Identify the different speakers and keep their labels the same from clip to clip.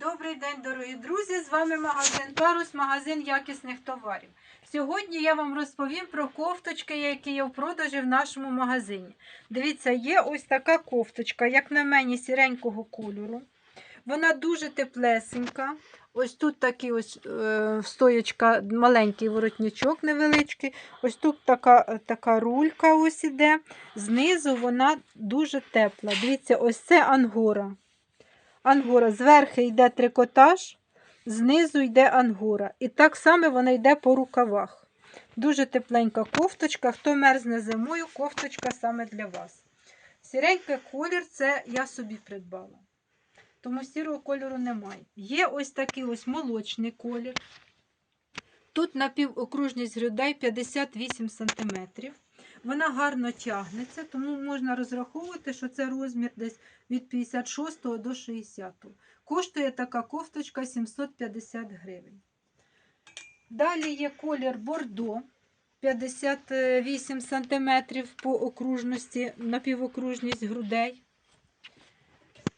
Speaker 1: Добрий день, дорогі друзі! З вами магазин Парус, магазин якісних товарів. Сьогодні я вам розповім про кофточки, які є в продажі в нашому магазині. Дивіться, є ось така кофточка, як на мені, сіренького кольору. Вона дуже теплесенька. Ось тут такий ось е, стоєчка, маленький воротничок невеличкий. Ось тут така, така рулька ось іде. Знизу вона дуже тепла. Дивіться, ось це ангора. Ангора. Зверху йде трикотаж, знизу йде ангора. І так само вона йде по рукавах. Дуже тепленька кофточка. Хто мерзне зимою, кофточка саме для вас. Сіренький колір це я собі придбала. Тому сірого кольору немає. Є ось такий ось молочний колір. Тут напівокружність грудей 58 см. Вона гарно тягнеться, тому можна розраховувати, що це розмір десь від 56 до 60. Коштує така кофточка 750 гривень. Далі є колір бордо 58 см по окружності, напівокружність грудей.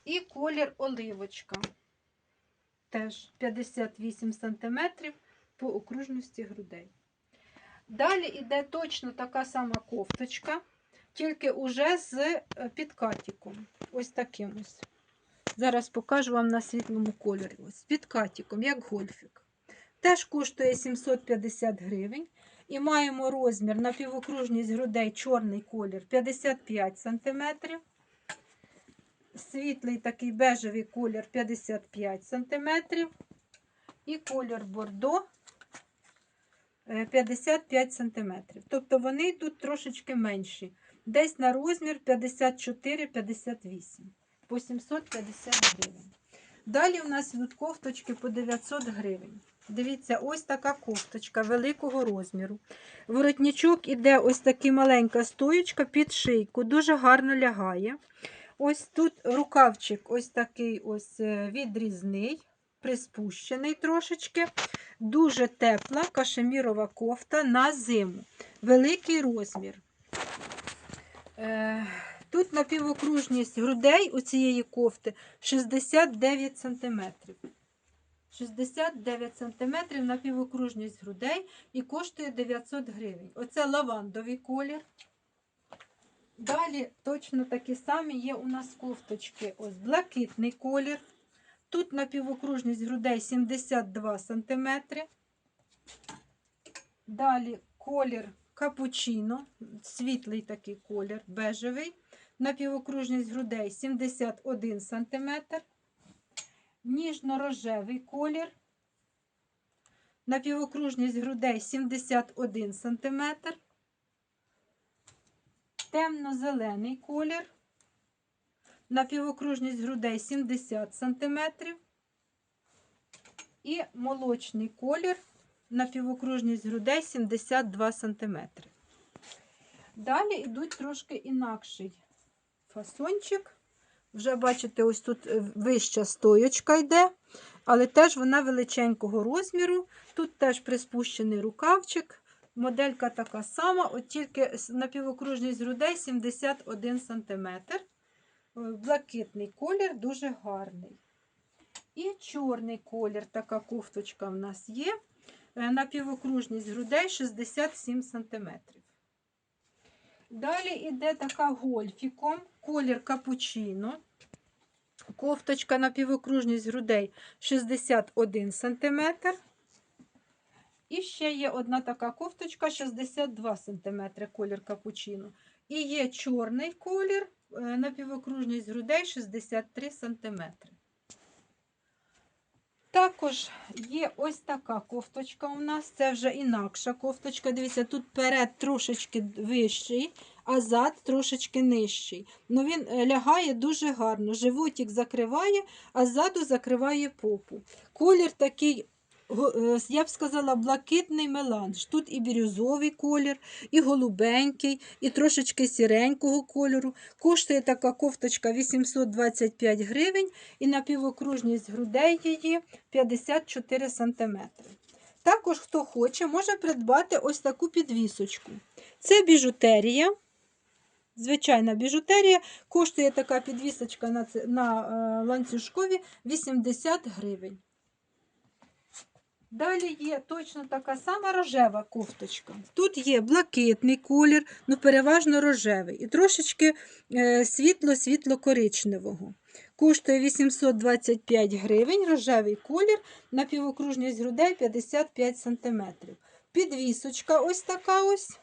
Speaker 1: І колір оливочка. Теж 58 см по окружності грудей. Далі йде точно така сама кофточка, тільки уже з е, підкатіком. Ось таким ось. Зараз покажу вам на світлому кольорі. Ось з підкатіком, як гольфік. Теж коштує 750 гривень. І маємо розмір на півокружність грудей чорний колір 55 см. Світлий такий бежевий колір 55 см. І колір бордо 55 см. Тобто вони йдуть трошечки менші. Десь на розмір 54-58 по 750 гривень. Далі у нас йдуть кофточки по 900 гривень. Дивіться, ось така кофточка великого розміру. Воротничок іде ось така маленька стоєчка під шийку, дуже гарно лягає. Ось тут рукавчик ось такий ось е, відрізний, приспущений трошечки. Дуже тепла кашемірова кофта на зиму. Великий розмір. Е, Тут напівокружність грудей у цієї кофти 69 см. 69 см напівокружність грудей і коштує 900 гривень. Оце лавандовий колір. Далі точно такі самі є у нас кофточки. Ось блакитний колір. Тут напівокружність грудей 72 см. Далі колір капучино, світлий такий колір, бежевий. Напівокружність грудей 71 см. Ніжно-рожевий колір. Напівокружність грудей 71 см. Темно-зелений колір. Напівокружність грудей 70 см. І молочний колір напівокружність грудей 72 см. Далі йдуть трошки інакший фасончик. Вже бачите, ось тут е, вища стоєчка йде, але теж вона величенького розміру. Тут теж приспущений рукавчик. Моделька така сама, от тільки напівокружність грудей 71 см. Блакитний колір дуже гарний. І чорний колір, така кофточка в нас є. Е, Напівокружність грудей 67 см. Далі йде така гольфіком, колір капучино. Кофточка напівокружність грудей 61 см. І ще є одна така кофточка 62 см колір капучино. І є чорний колір, е, напівокружність грудей 63 см. Також є ось така кофточка у нас. Це вже інакша кофточка. Дивіться, тут перед трошечки вищий, а зад трошечки нижчий. Ну Він е, лягає дуже гарно. Животик закриває, а ззаду закриває попу. Колір такий. Е, Я б сказала, блакитний меланж. Тут і бірюзовий колір, і голубенький, і трошечки сіренького кольору. Коштує така кофточка 825 гривень і напівокружність грудей її 54 см. Також, хто хоче, може придбати ось таку підвісочку. Це біжутерія. звичайна біжутерія. Коштує така підвісочка на, на е, ланцюжкові 80 гривень. Далі є точно така сама рожева кофточка. Тут є блакитний колір, ну переважно рожевий, і трошечки е, світло-світло-коричневого. Коштує 825 гривень, рожевий колір, напівокружність грудей 55 см. Підвісочка ось така ось.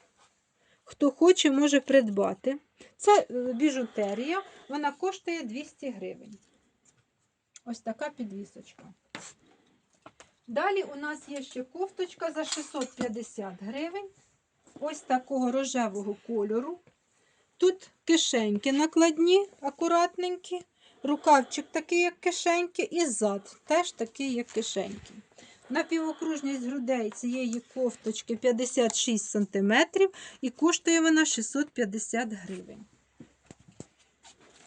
Speaker 1: Хто хоче, може придбати. Це е, біжутерія, вона коштує 200 гривень. Ось така підвісочка. Далі у нас є ще кофточка за 650 гривень. Ось такого рожевого кольору. Тут кишеньки накладні, акуратненькі. Рукавчик такий, як кишеньки, і зад теж такий, як кишеньки. Напівокружність грудей цієї кофточки 56 см і коштує вона 650 гривень.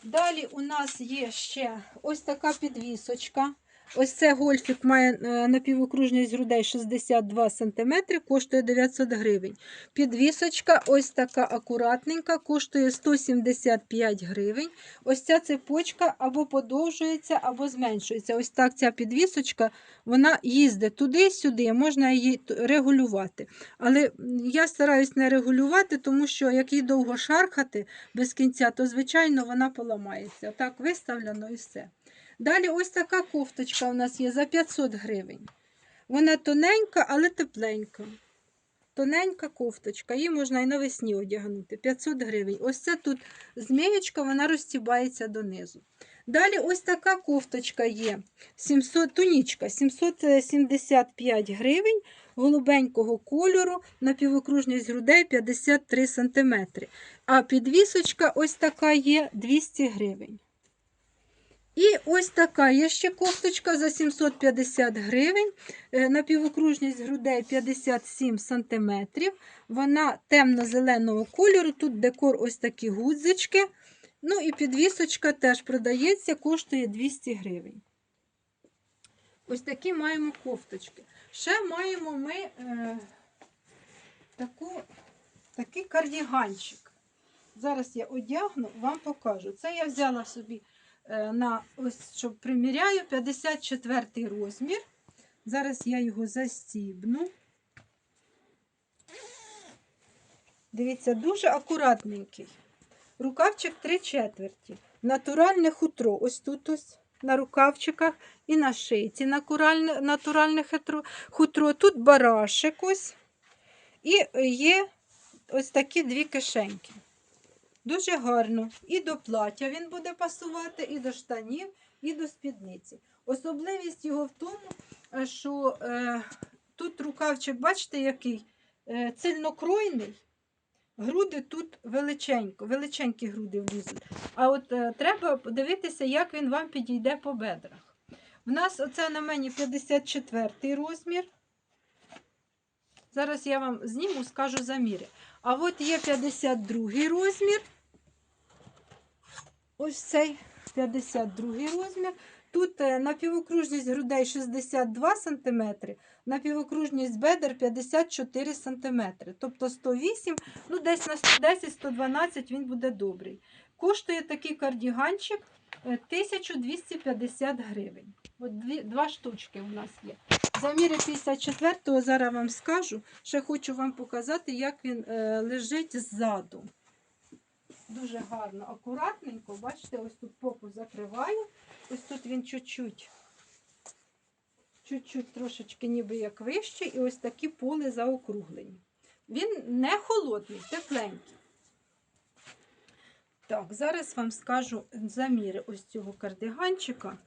Speaker 1: Далі у нас є ще ось така підвісочка. Ось це гольфік має е, напівокружність грудей 62 см, коштує 900 гривень. Підвісочка ось така акуратненька, коштує 175 гривень. Ось ця цепочка або подовжується, або зменшується. Ось так ця підвісочка, вона їздить туди-сюди, можна її регулювати. Але я стараюсь не регулювати, тому що як її довго шархати без кінця, то звичайно вона поламається. Так виставлено і все. Далі ось така кофточка у нас є за 500 гривень. Вона тоненька, але тепленька. Тоненька кофточка, її можна і навесні одягнути. 500 гривень. Ось це тут змієчка, вона розтібається донизу. Далі ось така кофточка є. 700, тунічка 775 гривень голубенького кольору, напівокружність грудей 53 см. А підвісочка ось така є 200 гривень. І ось така є ще кофточка за 750 гривень, е, напівокружність грудей 57 см. Вона темно-зеленого кольору, тут декор ось такі гудзички. Ну і підвісочка теж продається, коштує 200 гривень. Ось такі маємо кофточки. Ще маємо ми е, таку, такий кардіганчик. Зараз я одягну, вам покажу. Це я взяла собі на ось, щоб приміряю 54 розмір. Зараз я його застібну. Дивіться, дуже акуратненький. Рукавчик 3 четверті. Натуральне хутро. Ось тут ось на рукавчиках і на шиці. Натуральне, натуральне хутро. Тут барашек ось. І є ось такі дві кишеньки. Дуже гарно. І до плаття він буде пасувати, і до штанів, і до спідниці. Особливість його в тому, е, що е, тут рукавчик, бачите, який е, цільнокройний. Груди тут величенько, величенькі груди влізуть. А от е, треба подивитися, як він вам підійде по бедрах. В нас оце на мені 54 розмір. Зараз я вам зніму, скажу заміри. А от є 52 розмір. Ось цей 52 розмір. Тут е, напівокружність грудей 62 см, напівокружність бедер 54 см. Тобто 108, ну десь на 110-112 він буде добрий. Коштує такий кардіганчик е, 1250 гривень. От дві, два штучки у нас є. Заміри 54-го зараз вам скажу. Ще хочу вам показати, як він е, лежить ззаду. Дуже гарно, акуратненько. Бачите, ось тут попу закриваю. Ось тут він чуть-чуть, чуть-чуть трошечки ніби як вище, і ось такі поли заокруглені. Він не холодний, тепленький. Так, зараз вам скажу заміри ось цього кардиганчика.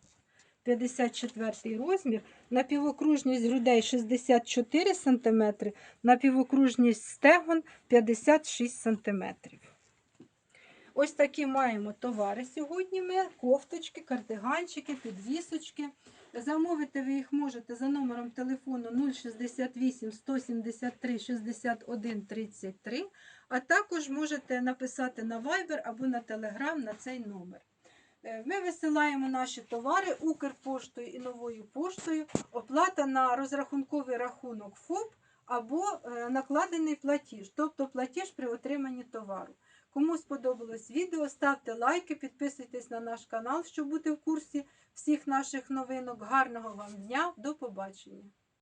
Speaker 1: 54 розмір, напівокружність грудей 64 см, напівокружність стегон 56 см. Ось такі маємо товари сьогодні. Ми кофточки, кардиганчики, підвісочки. Замовити ви їх можете за номером телефону 068 173 61 33, а також можете написати на Viber або на Telegram на цей номер. Е, Ми висилаємо наші товари Укрпоштою і новою поштою. Оплата на розрахунковий рахунок ФОП або е, накладений платіж, тобто платіж при отриманні товару. Кому сподобалось відео, ставте лайки, підписуйтесь на наш канал, щоб бути в курсі всіх наших новинок. Гарного вам дня, до побачення!